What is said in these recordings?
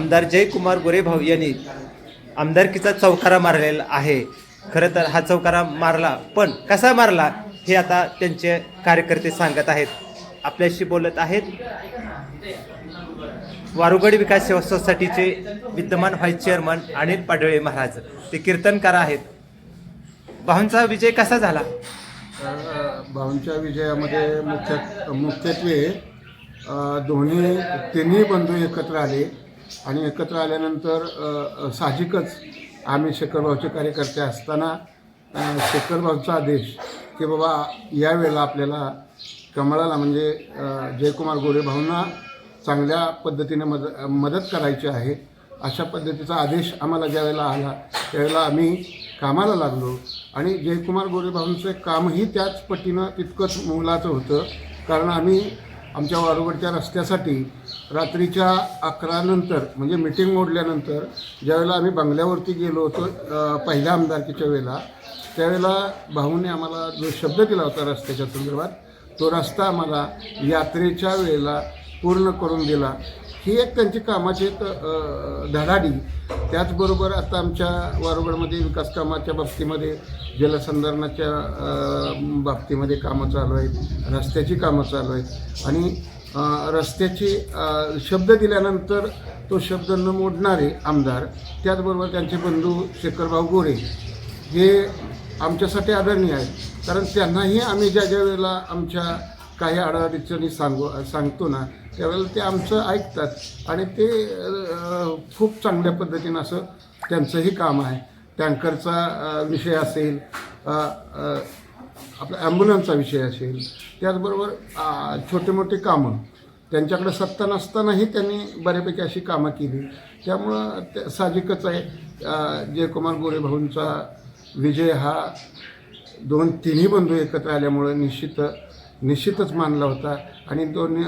आमदार जयकुमार गोरेभाऊ यांनी आमदारकीचा चौकारा मारलेला आहे. खरं तर हा चौकारा मारला पण कसा मारला हे आता त्यांचे कार्यकर्ते सांगत आहेत. आपल्याशी बोलत आहेत. वारुगड विकास सेवा सोसायटीचे विद्यमान व्हाईस चेअरमन अनिल पाडळे महाराज. ते कीर्तनकार आहेत. भाऊंचा विजय कसा झाला? भाऊंच्या विजयामध्ये मुख्य मुख्यत्वे दोन्ही तिन्ही बंधू एकत्र आले. आणि एकत्र आल्यानंतर साहजिकच आम्ही शेखरभाऊचे कार्यकर्ते असताना शेखरभाऊचा आदेश की बाबा यावेळेला आपल्याला कमळाला म्हणजे जयकुमार गोरेभाऊंना चांगल्या पद्धतीने मद मदत करायची आहे अशा पद्धतीचा आदेश आम्हाला ज्यावेळेला आला त्यावेळेला आम्ही कामाला लागलो आणि जयकुमार गोरेभाऊंचं कामही त्याच पटीनं तितकंच मोलाचं होतं. कारण आम्ही आमच्या वारुगडच्या रस्त्यासाठी रात्रीच्या अकरानंतर म्हणजे मिटिंग मोडल्यानंतर ज्यावेळेला आम्ही बंगल्यावरती गेलो होतो पहिल्या आमदारकीच्या वेळेला त्यावेळेला भाऊने आम्हाला जो शब्द दिला होता रस्त्याच्या संदर्भात तो रस्ता आम्हाला यात्रेच्या वेळेला पूर्ण करून दिला. ही एक त्यांची कामाची एक धडाडी. त्याचबरोबर आता आमच्या वारुगडमध्ये विकास कामाच्या बाबतीमध्ये जलसंधारणाच्या बाबतीमध्ये कामं चालू आहेत रस्त्याची कामं चालू आहेत. आणि रस्त्याचे शब्द दिल्यानंतर तो शब्द न मोडणारे आमदार त्याचबरोबर त्यांचे बंधू शेखरभाऊ गोरे हे आमच्यासाठी आदरणीय आहेत. कारण त्यांनाही आम्ही ज्या ज्या वेळेला आमच्या काही अडचणी सांगू सांगतो ना त्यावेळेला ते आमचं ऐकतात आणि ते खूप चांगल्या पद्धतीनं असं त्यांचंही काम आहे. टँकरचा विषय असेल आपला ॲम्ब्युलन्सचा विषय असेल त्याचबरोबर छोटे मोठे कामं. त्यांच्याकडे सत्ता नसतानाही त्यांनी बऱ्यापैकी अशी कामं केली. त्यामुळं ते साहजिकच आहे जयकुमार गोरेभाऊंचा विजय हा दोन तिन्ही बंधू एकत्र आल्यामुळं निश्चित निश्चितच मानला होता. आणि दोन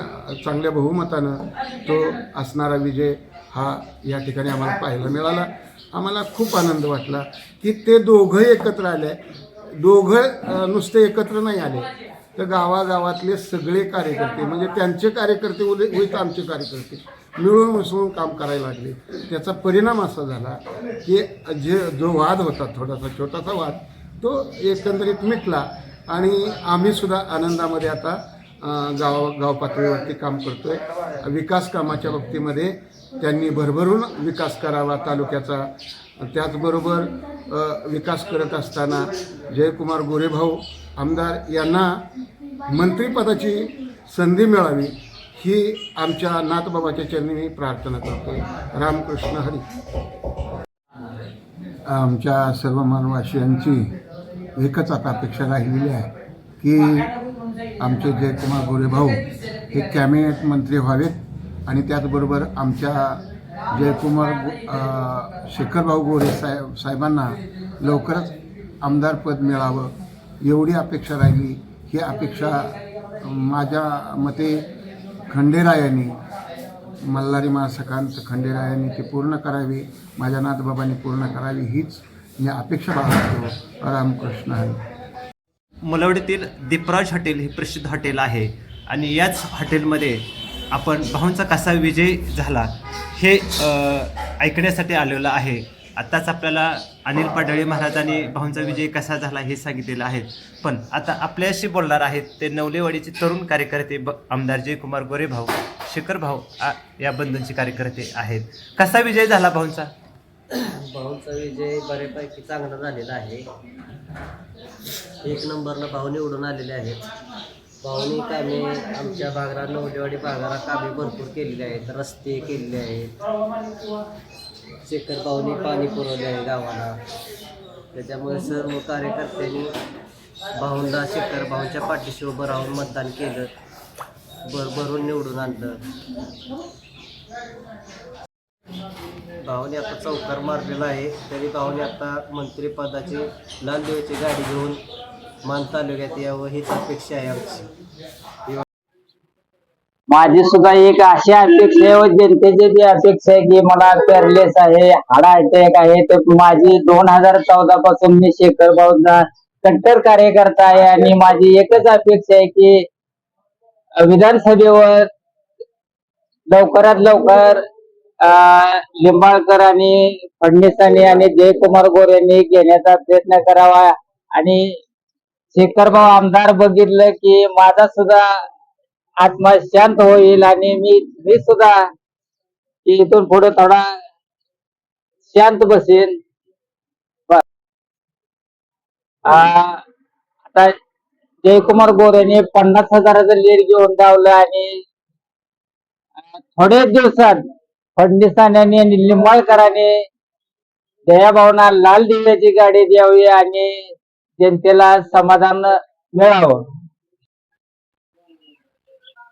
चांगल्या बहुमतानं तो असणारा विजय हा या ठिकाणी आम्हाला पाहायला मिळाला. आम्हाला खूप आनंद वाटला की ते दोघं एकत्र आले. दोघं नुसते एकत्र नाही आले. तर गावागावातले सगळे कार्यकर्ते म्हणजे त्यांचे कार्यकर्ते उदे होईत आमचे कार्यकर्ते. मिळून मिसळून काम करायला लागले. त्याचा परिणाम असा झाला की जे जो वाद होता थोडासा छोटासा वाद तो एकंदरीत मिटला. आणि आम्हीसुद्धा आनंदामध्ये आता गाव गाव पातळीवरती काम करतोय. विकास कामाच्या बाबतीमध्ये त्यांनी भरभरून विकास करावा तालुक्याचा. त्याचबरोबर विकास करत असताना जयकुमार गोरेभाऊ आमदार यांना मंत्रिपदाची संधी मिळावी ही आमच्या नाथबाबाच्या चरणी मी प्रार्थना करतो रामकृष्ण हरी. आमच्या सर्व मानवासियांची एकच आता अपेक्षा राहिलेली आहे की आमचे जयकुमार गोरेभाऊ हे कॅबिनेट मंत्री व्हावेत आणि त्याचबरोबर आमच्या जयकुमार गो- शेखरभाऊ गोरे साहेब साहेबांना लवकरच आमदारपद मिळावं. एवढी अपेक्षा राहिली. ही अपेक्षा माझ्या मते खंडेरायांनी मल्हारी महासकांत खंडेरायांनी ती पूर्ण करावी माझ्या नाथबाबांनी पूर्ण करावी हीच मी अपेक्षा बाळगतो. रामकृष्ण हरी. मलवडीतील दीपराज हॉटेल हे प्रसिद्ध हॉटेल आहे. आणि याच हॉटेलमध्ये आपण भाऊंचा कसा विजय झाला हे ऐकण्यासाठी आलेलं आहे. आत्ताच आपल्याला अनिल पाडळी महाराजांनी भाऊंचा विजय कसा झाला हे सांगितलेलं आहे. पण आता आपल्याशी बोलणार आहेत ते नवलेवाडीचे तरुण कार्यकर्ते ब आमदार जयकुमार गोरे भाऊ शेखर भाऊ आ- या बंधूंचे कार्यकर्ते आहेत. कसा विजय झाला भाऊंचा? भाऊंचा विजय बऱ्यापैकी चांगला झालेला आहे. एक नंबरनं भाऊ निवडून आलेले आहेत. भाऊनी कामे आमच्या भागाला नवडेवाडी भागाला कामे भरपूर केलेली आहेत. रस्ते केलेले आहेत. शेखर भाऊनी पाणी पुरवले आहे गावाला. त्याच्यामुळे सर्व कार्यकर्त्यांनी भाऊंना शेखर भाऊंच्या पाठीशी उभं राहून मतदान केलं. भरभरून निवडून आणलं. भाऊने आता चौकार मारलेला आहे. तरी भाऊने आता मंत्रिपदाची लाल देवाची गाडी घेऊन मान तालुक्यात यावं हीच अपेक्षा आहे आमची. माझी सुद्धा एक अशी अपेक्षा आहे व जनतेची जी अपेक्षा आहे की मला पेरलेस आहे हाडा अटॅक आहे. तर माझी दोन हजार चौदा पासून मी शेखर भाऊचा कट्टर कार्यकर्ता आहे आणि माझी एकच अपेक्षा आहे की विधानसभेवर लवकरात लवकर लिंबाळकरांनी लिंबाळकर आणि फडणवीसांनी आणि जयकुमार गोरे यांनी घेण्याचा प्रयत्न करावा आणि शेखरभाऊ आमदार बघितलं की माझा सुद्धा आत्मा शांत होईल आणि मी मी सुद्धा इथून पुढे थोडा शांत बसेन. आता जयकुमार गोरेने पन्नास हजाराचं लीड घेऊन धावलं आणि थोड्याच दिवसात फडणवीसांनी आणि लिंबाळकरांनी दयाभावना लाल दिव्याची गाडी द्यावी आणि जनतेला समाधान मिळावं.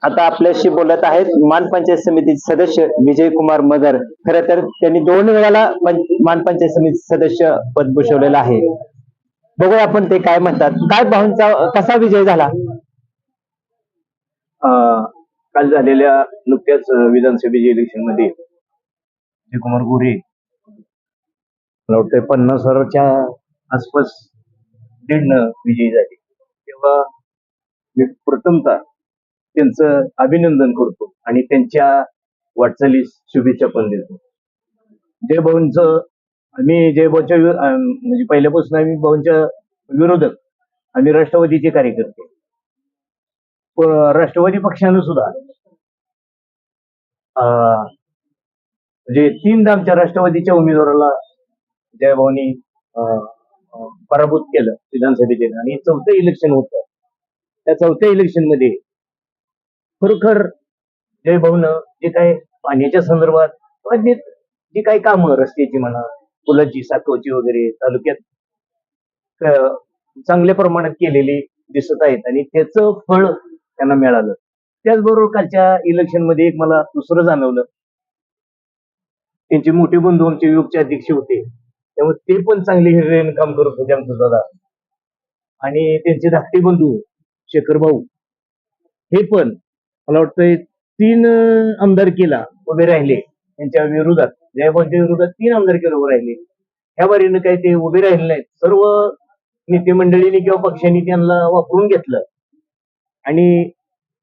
आता आपल्याशी बोलत आहेत मान पंचायत समितीचे सदस्य विजय कुमार मगर. खरं तर त्यांनी दोन वेळाला पं- मान पंचायत समिती सदस्य पद भूषवलेलं आहे. बघूया आपण ते काय म्हणतात. काय भाऊंचा कसा विजय झाला? अं, काल झालेल्या नुकत्याच विधानसभेच्या इलेक्शनमध्ये विजयकुमार गोरे. मला वाटतं पन्नास हजाराच्या आसपास दीडनं विजयी झाले. तेव्हा प्रथमतः त्यांचं अभिनंदन करतो आणि त्यांच्या वाटचालीस शुभेच्छा पण देतो. जयभाऊंच आम्ही जयभाऊच्या म्हणजे पहिल्यापासून आम्ही भाऊंच्या विरोधक आम्ही राष्ट्रवादीचे कार्यकर्ते. राष्ट्रवादी पक्षानं सुद्धा अं, म्हणजे तीनदा आमच्या राष्ट्रवादीच्या उमेदवाराला जयभाऊनी अं, पराभूत केलं विधानसभेचे आणि चौथं इलेक्शन होतं. त्या चौथ्या इलेक्शनमध्ये खरोखर जयभाऊनं जे काय पाण्याच्या संदर्भात म्हणजे जी काही कामं रस्त्याची म्हणा पुलाची साखवची वगैरे तालुक्यात चांगल्या प्रमाणात केलेली दिसत आहेत. आणि त्याचं फळ त्यांना मिळालं. त्याचबरोबर कालच्या इलेक्शनमध्ये एक मला दुसरं जाणवलं. त्यांचे मोठे बंधू आमचे युगचे अध्यक्ष होते. त्यामुळे ते पण चांगले हिरिरीने काम करत होते आमचं दादा. आणि त्यांचे धाकटे बंधू शेखर भाऊ हे पण मला वाटतंय तीन आमदार केला उभे राहिले. त्यांच्या विरोधात जयभाऊंच्या विरोधात तीन आमदारकीला उभे राहिले. ह्या बारीनं काही ते उभे राहिले नाहीत. सर्व नेते मंडळीने किंवा पक्षांनी त्यांना वापरून घेतलं. आणि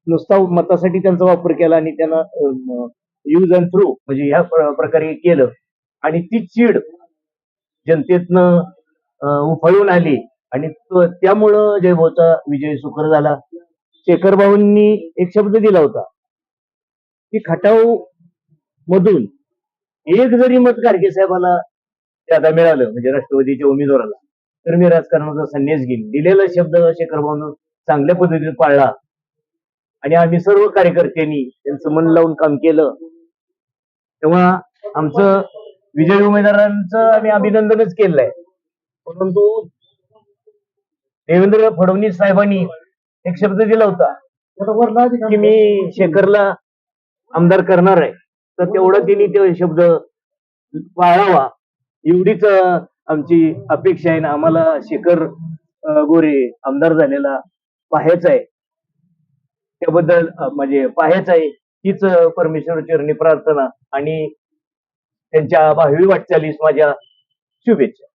नुसता मतासाठी त्यांचा वापर केला आणि त्यांना यूज अँड थ्रू म्हणजे ह्या प्र- प्रकारे केलं. आणि ती चीड जनतेतनं उफाळून आली. आणि त्यामुळं जयभाऊचा विजय सुकर झाला. शेखर भाऊंनी एक शब्द दिला होता. की खटाव मधून एक जरी मत गाडगे साहेबाला आता मिळालं म्हणजे राष्ट्रवादीच्या उमेदवाराला तर मी राजकारणाचा संन्यास घेईन. दिलेला शब्द शेखर भाऊन चांगल्या पद्धतीने पाळला. आणि आम्ही सर्व कार्यकर्त्यांनी त्यांचं मन लावून काम केलं. तेव्हा आमचं विजय उमेदवारांचं आम्ही अभिनंदनच केलंय. परंतु देवेंद्र फडणवीस साहेबांनी एक शब्द दिला होता की मी शेखरला आमदार करणार आहे. तर तेवढं त्यांनी ते शब्द पाळावा एवढीच आमची अपेक्षा आहे ना आम्हाला शेखर गोरे आमदार झालेला पाहायचा आहे. त्याबद्दल म्हणजे पाहायचं आहे. हीच परमेश्वर चरणी प्रार्थना आणि त्यांच्या भावी वाटचालीस माझ्या शुभेच्छा.